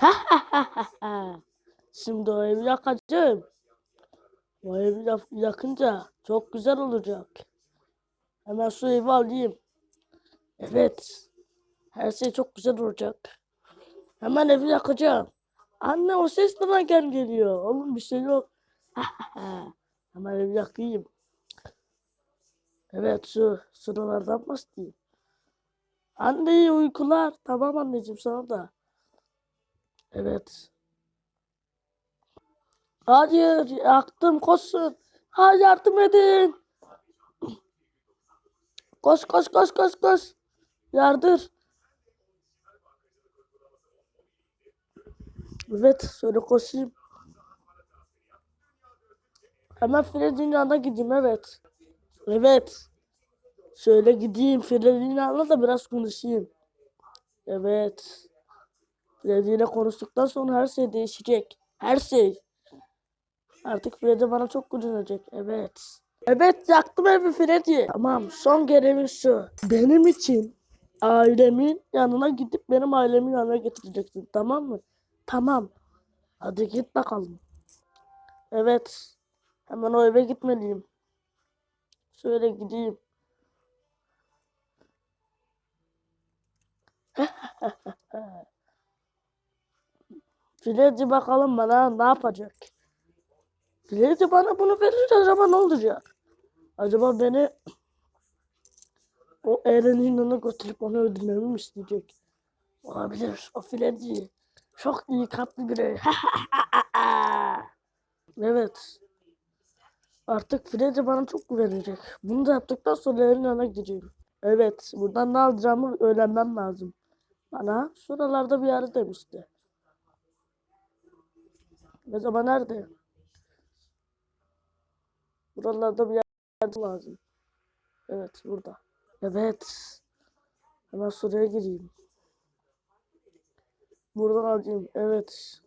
Şimdi o evi yakacağım. O evi yak- yakınca çok güzel olacak. Hemen şu evi alayım. Evet. Her şey çok güzel olacak. Hemen evi yakacağım. Anne o ses nereden geliyor? Oğlum bir şey yok. Hemen evi yakayım. Evet şu sıralardan başlayayım. Anne uykular. Tamam anneciğim sana da. Evet. Hayır yaktım koşun. Ha yardım edin. Koş koş koş koş koş. Yardır. Evet şöyle koşayım. Hemen Freddy'nin yanına gideyim evet. Evet. Şöyle gideyim Freddy'nin yanına da biraz konuşayım. Evet. Freddy ile konuştuktan sonra her şey değişecek. Her şey. Artık Freddy bana çok gücenecek. Evet. Evet yaktım evi Freddy. Tamam son görevim şu. Benim için ailemin yanına gidip benim ailemin yanına getireceksin. Tamam mı? Tamam. Hadi git bakalım. Evet. Hemen o eve gitmeliyim. Şöyle gideyim. Freddy bakalım bana ne yapacak? Freddy bana bunu verirse acaba ne olacak? Acaba beni o Eren'in yanına götürüp onu öldürmemi mi isteyecek? Olabilir. O Freddy çok iyi kalpli biri. evet. Artık Freddy bana çok güvenecek. Bunu da yaptıktan sonra Eren'in yanına gideceğim. Evet. Buradan ne alacağımı öğrenmem lazım. Bana şuralarda bir yerde demişti. Ne zaman nerede? Buralarda bir yerde lazım. Evet burada. Evet. Hemen şuraya gireyim. Buradan alacağım. Evet.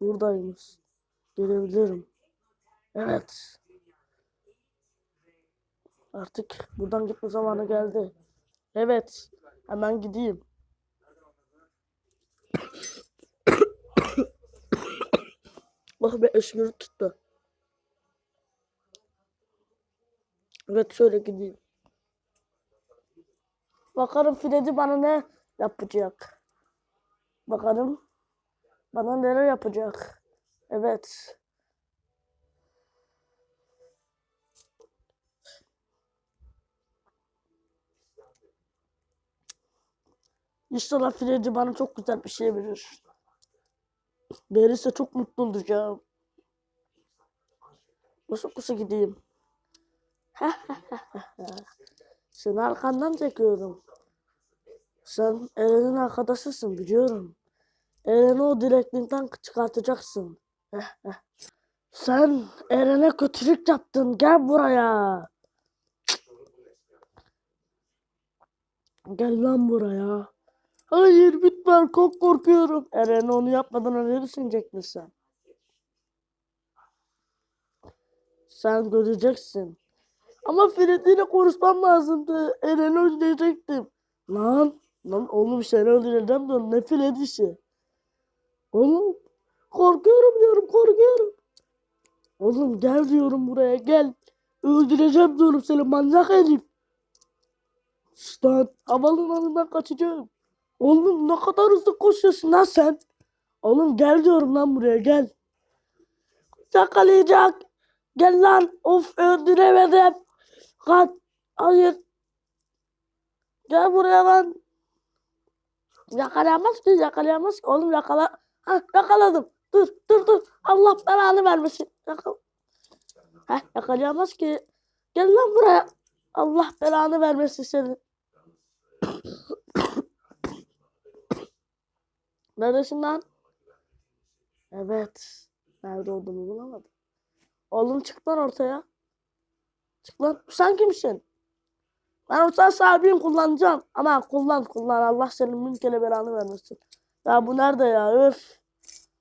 Buradaymış. Gelebilirim. Evet. Artık buradan gitme zamanı geldi. Evet. Hemen gideyim. Bak be eşimi tuttu. Evet şöyle gideyim. Bakalım Freddy bana ne yapacak. Bakalım bana neler yapacak. Evet. İnşallah Freddy bana çok güzel bir şey verir. Verirse çok mutlu olacağım. Nasıl kısa gideyim? Seni arkandan çekiyorum. Sen Eren'in arkadaşısın biliyorum. Eren'i o direklikten çıkartacaksın. Sen Eren'e kötülük yaptın. Gel buraya. Gel lan buraya. Hayır lütfen çok korkuyorum. Eren onu yapmadan önce düşünecek misin? Sen göreceksin. Ama Freddy ile konuşmam lazımdı. Eren'i öldürecektim. Lan, lan oğlum seni öldüreceğim diyorum. Ne Freddy'si? Oğlum korkuyorum diyorum korkuyorum. Oğlum gel diyorum buraya gel. Öldüreceğim diyorum seni manyak herif. Lan havalimanından kaçacağım. Oğlum ne kadar hızlı koşuyorsun lan sen. Oğlum gel diyorum lan buraya gel. Yakalayacak. Gel lan. Of öldüremedim. Kaç. Hayır. Gel buraya lan. Yakalayamaz ki yakalayamaz ki. Oğlum yakala. Ha yakaladım. Dur dur dur. Allah belanı vermesin. Yakal. Heh yakalayamaz ki. Gel lan buraya. Allah belanı vermesin seni. Neredesin? Evet. Nerede olduğumu bulamadım. Oğlum çık lan ortaya. Çık lan. Sen kimsin? Ben uçan sahibiyim kullanacağım. Ama kullan kullan. Allah senin mülkele belanı vermesin. Ya bu nerede ya? Öf.